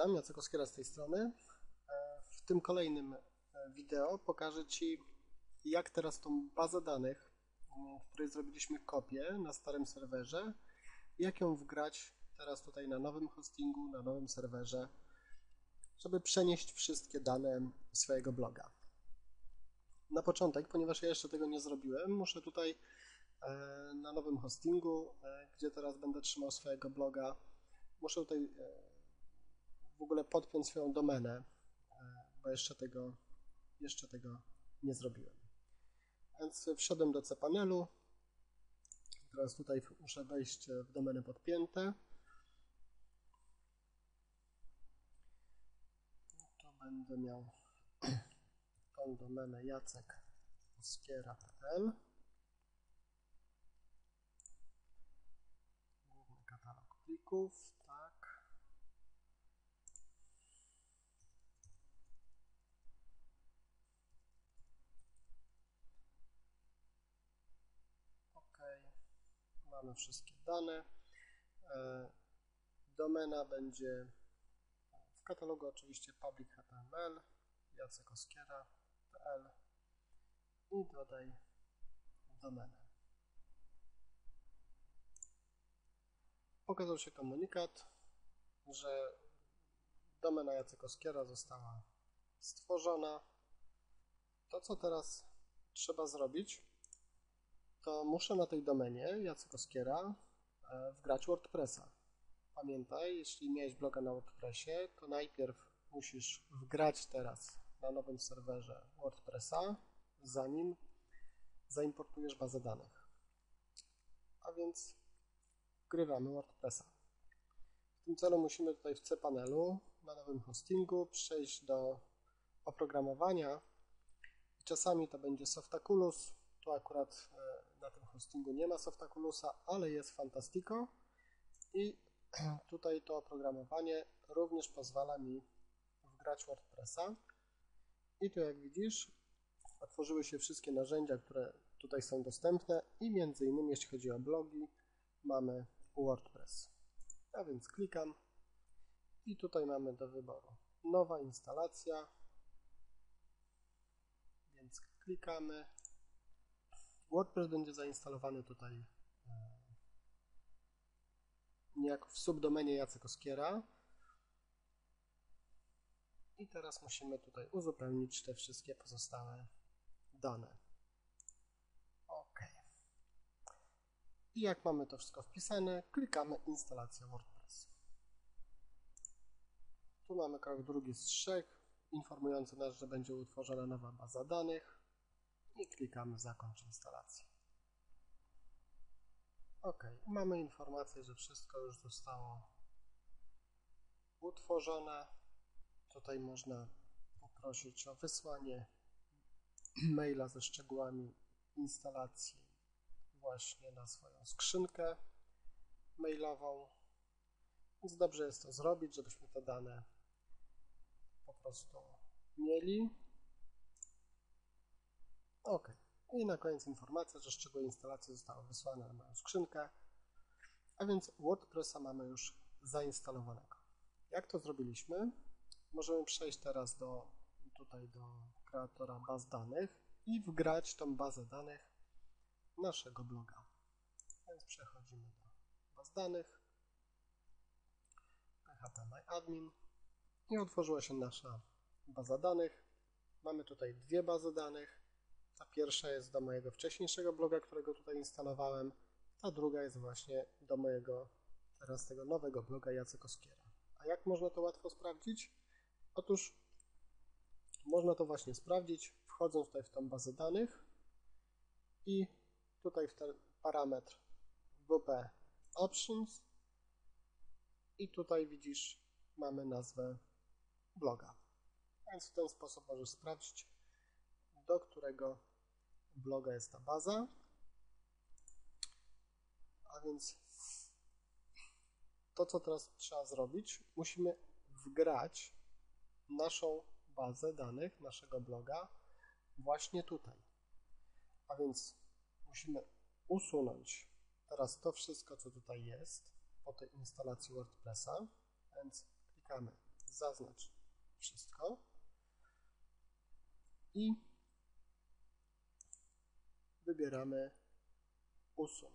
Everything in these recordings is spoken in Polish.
witam, Jacek Oskiera z tej strony. E, w tym kolejnym e, wideo pokażę Ci, jak teraz tą bazę danych, w której zrobiliśmy kopię na starym serwerze, jak ją wgrać teraz tutaj na nowym hostingu, na nowym serwerze, żeby przenieść wszystkie dane swojego bloga. Na początek, ponieważ ja jeszcze tego nie zrobiłem, muszę tutaj e, na nowym hostingu, gdzie teraz będę trzymał swojego bloga, muszę tutaj w ogóle podpiąć swoją domenę, e, bo jeszcze tego, jeszcze tego nie zrobiłem. Więc wszedłem do cPanelu. Teraz tutaj muszę wejść w domenę podpięte. To będę miał tą domenę jacek.skiera.pl Główny katalog plików, tak. Wszystkie dane. E, domena będzie w katalogu oczywiście public HTML, jacekoskiera.pl i dodaj domenę. Pokazał się komunikat, że domena Jacek Oskiera została stworzona. To, co teraz trzeba zrobić, to muszę na tej domenie Jacek Oskiera e, wgrać WordPressa. Pamiętaj, jeśli miałeś bloga na WordPressie, to najpierw musisz wgrać teraz na nowym serwerze WordPressa, zanim zaimportujesz bazę danych. A więc wgrywamy WordPressa. W tym celu musimy tutaj w cPanelu na nowym hostingu przejść do oprogramowania. Czasami to będzie Softaculous, tu akurat e, tym hostingu nie ma Softaculusa, ale jest Fantastico i tutaj to oprogramowanie również pozwala mi wgrać WordPressa. I tu jak widzisz, otworzyły się wszystkie narzędzia, które tutaj są dostępne i między innymi jeśli chodzi o blogi, mamy WordPress. A więc klikam i tutaj mamy do wyboru nowa instalacja, więc klikamy WordPress będzie zainstalowany tutaj e, niejako w subdomenie Jacek Oskiera. I teraz musimy tutaj uzupełnić te wszystkie pozostałe dane. OK. I jak mamy to wszystko wpisane, klikamy instalacja WordPress. Tu mamy krok drugi z trzech, informujący nas, że będzie utworzona nowa baza danych i klikamy zakończ instalację. OK, mamy informację, że wszystko już zostało utworzone. Tutaj można poprosić o wysłanie maila ze szczegółami instalacji właśnie na swoją skrzynkę mailową. Więc dobrze jest to zrobić, żebyśmy te dane po prostu mieli. OK. I na koniec informacja, że szczegóły instalacji zostały wysłane na moją skrzynkę. A więc WordPressa mamy już zainstalowanego. Jak to zrobiliśmy? Możemy przejść teraz do, tutaj do kreatora baz danych i wgrać tą bazę danych naszego bloga. Więc przechodzimy do baz danych, php.admin i otworzyła się nasza baza danych. Mamy tutaj dwie bazy danych. Ta pierwsza jest do mojego wcześniejszego bloga, którego tutaj instalowałem. Ta druga jest właśnie do mojego teraz tego nowego bloga Jacek Oskiera. A jak można to łatwo sprawdzić? Otóż można to właśnie sprawdzić wchodząc tutaj w tą bazę danych i tutaj w ten parametr WP Options i tutaj widzisz mamy nazwę bloga. Więc w ten sposób możesz sprawdzić do którego bloga jest ta baza. A więc to, co teraz trzeba zrobić, musimy wgrać naszą bazę danych, naszego bloga właśnie tutaj. A więc musimy usunąć teraz to wszystko, co tutaj jest po tej instalacji WordPressa, więc klikamy zaznacz wszystko i wybieramy usuń.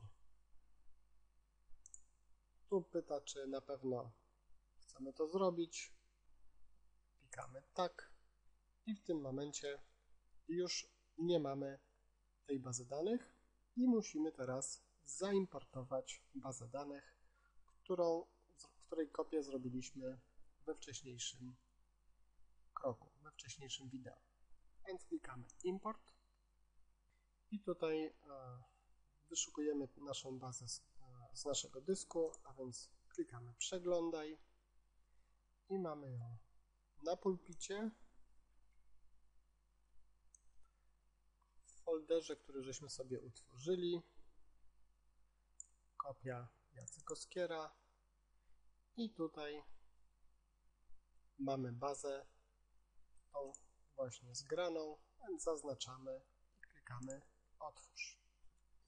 Tu pyta, czy na pewno chcemy to zrobić. Klikamy tak i w tym momencie już nie mamy tej bazy danych i musimy teraz zaimportować bazę danych, którą, której kopię zrobiliśmy we wcześniejszym kroku, we wcześniejszym wideo. Więc klikamy import i tutaj e, wyszukujemy naszą bazę z, e, z naszego dysku, a więc klikamy przeglądaj. I mamy ją na pulpicie. W folderze, który żeśmy sobie utworzyli. Kopia Jacek Oskiera i tutaj mamy bazę tą właśnie zgraną, więc zaznaczamy i klikamy otwórz.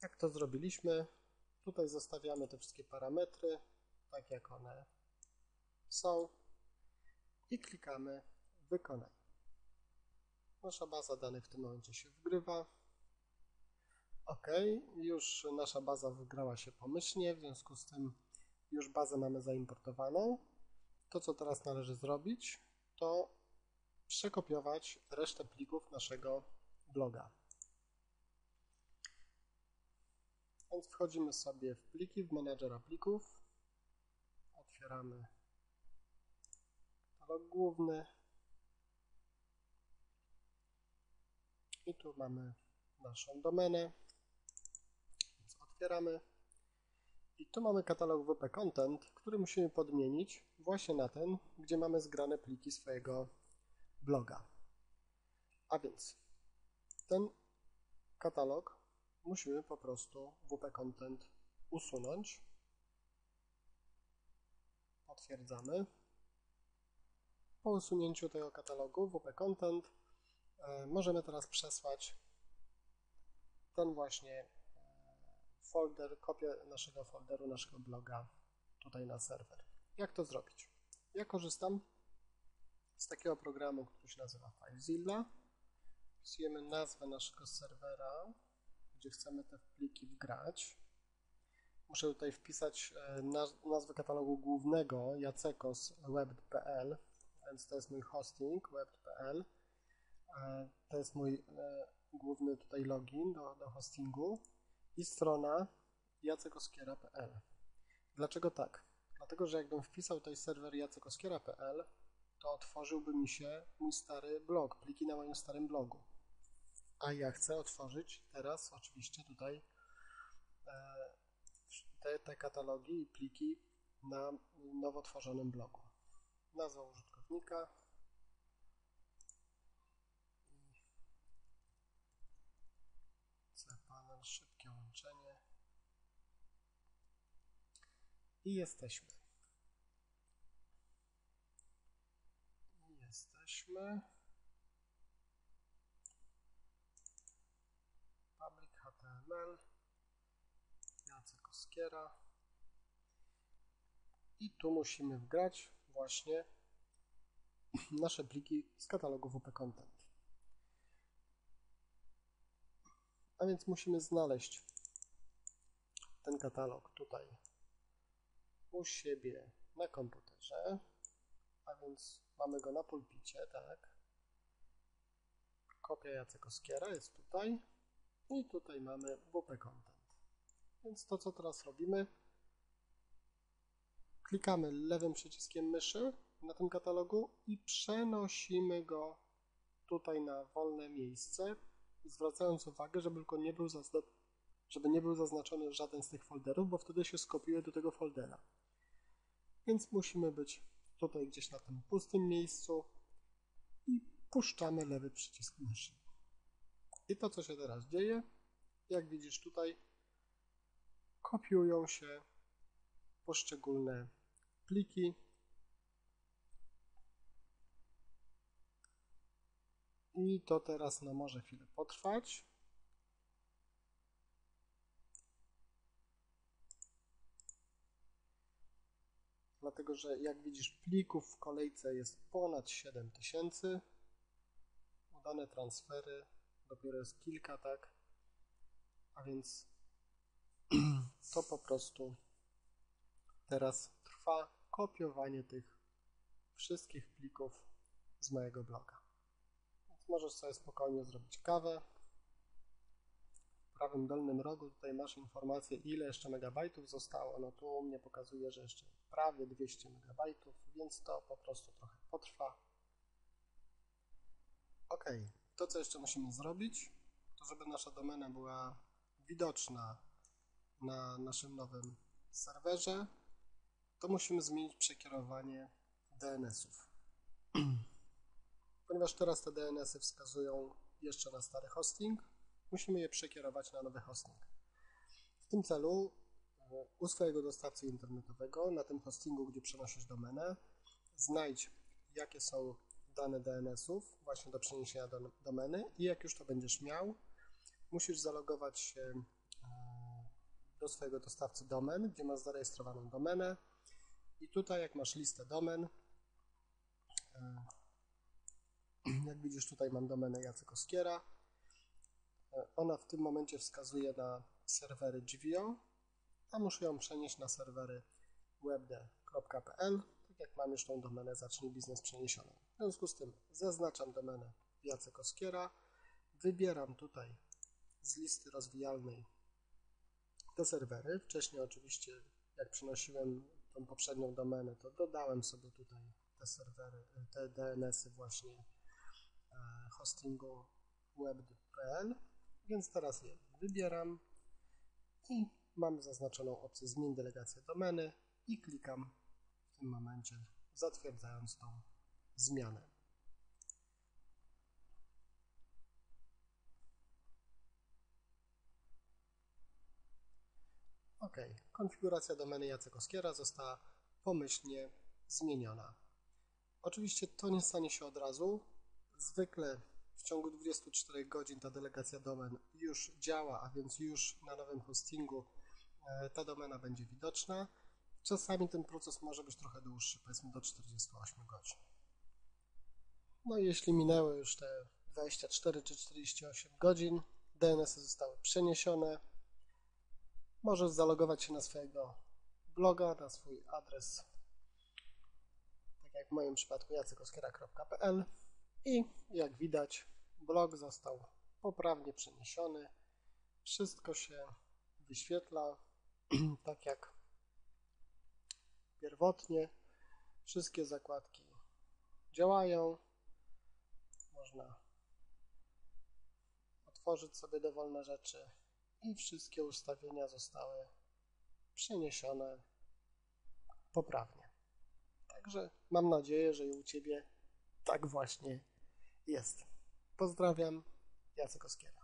Jak to zrobiliśmy? Tutaj zostawiamy te wszystkie parametry, tak jak one są i klikamy wykonaj. Nasza baza danych w tym momencie się wgrywa. OK, już nasza baza wygrała się pomyślnie, w związku z tym już bazę mamy zaimportowaną. To, co teraz należy zrobić, to przekopiować resztę plików naszego bloga. Więc wchodzimy sobie w pliki, w menadżera plików, otwieramy katalog główny. I tu mamy naszą domenę, więc otwieramy. I tu mamy katalog WP Content, który musimy podmienić właśnie na ten, gdzie mamy zgrane pliki swojego bloga. A więc ten katalog musimy po prostu WP Content usunąć. Potwierdzamy. Po usunięciu tego katalogu WP Content e, możemy teraz przesłać ten właśnie e, folder, kopię naszego folderu, naszego bloga tutaj na serwer. Jak to zrobić? Ja korzystam z takiego programu, który się nazywa FileZilla. Wpisujemy nazwę naszego serwera, gdzie chcemy te pliki wgrać. Muszę tutaj wpisać e, nazwę katalogu głównego jacekos.web.pl, więc to jest mój hosting web.pl. E, to jest mój e, główny tutaj login do, do hostingu i strona jacekoskiera.pl. Dlaczego tak? Dlatego, że jakbym wpisał tutaj serwer jacekoskiera.pl, to otworzyłby mi się mój stary blog, pliki na moim starym blogu. A ja chcę otworzyć teraz oczywiście tutaj e, te, te katalogi i pliki na nowo tworzonym blogu. Nazwa użytkownika cpanel, szybkie łączenie i jesteśmy. I jesteśmy. HTML, I tu musimy wgrać właśnie nasze pliki z katalogu WP Content. A więc musimy znaleźć ten katalog tutaj u siebie na komputerze, a więc mamy go na pulpicie, tak. Kopia Jacek Oskiera jest tutaj i tutaj mamy WP Content. Więc to, co teraz robimy, klikamy lewym przyciskiem myszy na tym katalogu i przenosimy go tutaj na wolne miejsce, zwracając uwagę, żeby tylko nie był, żeby nie był zaznaczony żaden z tych folderów, bo wtedy się skopiuje do tego foldera. Więc musimy być tutaj gdzieś na tym pustym miejscu i puszczamy lewy przycisk myszy. I to, co się teraz dzieje, jak widzisz tutaj, kopiują się poszczególne pliki. I to teraz no, może chwilę potrwać. dlatego że jak widzisz plików w kolejce jest ponad 7000. Udane transfery dopiero jest kilka, tak? A więc to po prostu teraz trwa kopiowanie tych wszystkich plików z mojego bloga. Więc możesz sobie spokojnie zrobić kawę. W prawym dolnym rogu tutaj masz informację, ile jeszcze megabajtów zostało. No tu mnie pokazuje, że jeszcze prawie 200 megabajtów, więc to po prostu trochę potrwa. Ok, to co jeszcze musimy zrobić, to żeby nasza domena była widoczna na naszym nowym serwerze, to musimy zmienić przekierowanie DNS-ów. Ponieważ teraz te DNS-y wskazują jeszcze na stary hosting, musimy je przekierować na nowy hosting. W tym celu e, u swojego dostawcy internetowego, na tym hostingu, gdzie przenosisz domenę, znajdź jakie są dane DNS-ów właśnie do przeniesienia do domeny i jak już to będziesz miał, musisz zalogować się do swojego dostawcy domen, gdzie masz zarejestrowaną domenę. I tutaj jak masz listę domen, e, jak widzisz tutaj mam domenę Jacek Oskiera, e, ona w tym momencie wskazuje na serwery GVO, a muszę ją przenieść na serwery webd.pl, tak jak mam już tą domenę Zacznij Biznes przeniesioną. W związku z tym zaznaczam domenę Jacek Oskiera, wybieram tutaj z listy rozwijalnej te serwery. Wcześniej oczywiście jak przenosiłem tą poprzednią domenę, to dodałem sobie tutaj te serwery, te DNS-y właśnie e, hostingu web.pl, więc teraz je wybieram i mam zaznaczoną opcję zmień delegację domeny i klikam w tym momencie zatwierdzając tą zmianę. OK, konfiguracja domeny Jacek Oskiera została pomyślnie zmieniona. Oczywiście to nie stanie się od razu. Zwykle w ciągu 24 godzin ta delegacja domen już działa, a więc już na nowym hostingu e, ta domena będzie widoczna. Czasami ten proces może być trochę dłuższy, powiedzmy do 48 godzin. No i jeśli minęły już te 24 czy 48 godzin, DNS-y zostały przeniesione, możesz zalogować się na swojego bloga, na swój adres, tak jak w moim przypadku jacekoskiera.pl i jak widać blog został poprawnie przeniesiony. Wszystko się wyświetla tak jak pierwotnie. Wszystkie zakładki działają. Można otworzyć sobie dowolne rzeczy i wszystkie ustawienia zostały przeniesione poprawnie. Także mam nadzieję, że i u Ciebie tak właśnie jest. Pozdrawiam, Jacek Oskiera.